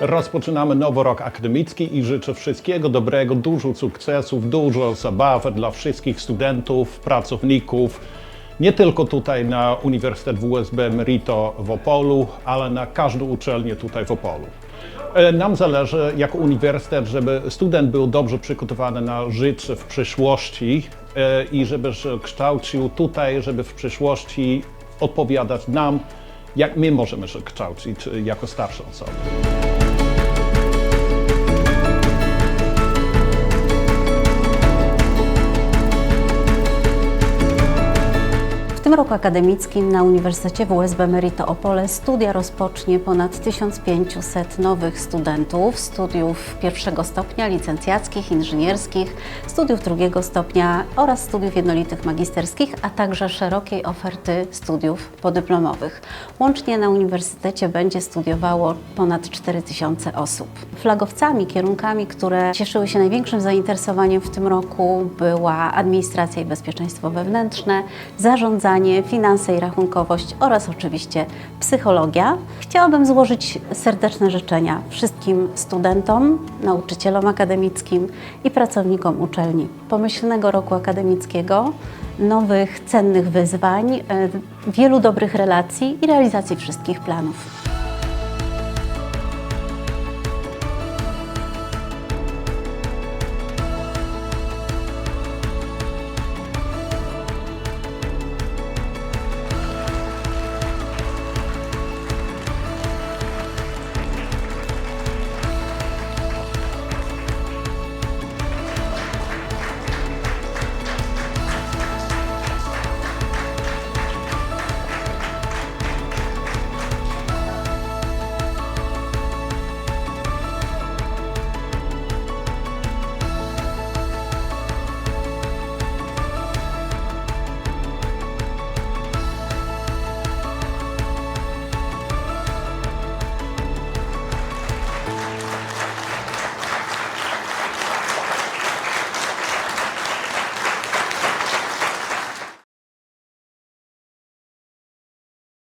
Rozpoczynamy nowy rok akademicki i życzę wszystkiego dobrego, dużo sukcesów, dużo zabawy dla wszystkich studentów, pracowników. Nie tylko tutaj na Uniwersytet WSB Merito w Opolu, ale na każdą uczelnię tutaj w Opolu. E, Nam zależy jako uniwersytet, żeby student był dobrze przygotowany na życie w przyszłości e, i żeby się kształcił tutaj, żeby w przyszłości odpowiadać nam, jak my możemy się kształcić e, jako starsze osoby. Tym roku akademickim na Uniwersytecie WSB Merito Opole studia rozpocznie ponad 1500 nowych studentów, studiów pierwszego stopnia, licencjackich, inżynierskich, studiów drugiego stopnia oraz studiów jednolitych magisterskich, a także szerokiej oferty studiów podyplomowych. Łącznie na uniwersytecie będzie studiowało ponad 4000 osób. Flagowcami, kierunkami, które cieszyły się największym zainteresowaniem w tym roku była administracja i bezpieczeństwo wewnętrzne, zarządzanie, finanse i rachunkowość oraz oczywiście psychologia. Chciałabym złożyć serdeczne życzenia wszystkim studentom, nauczycielom akademickim i pracownikom uczelni. Pomyślnego roku akademickiego, nowych cennych wyzwań, e, wielu dobrych relacji i realizacji wszystkich planów.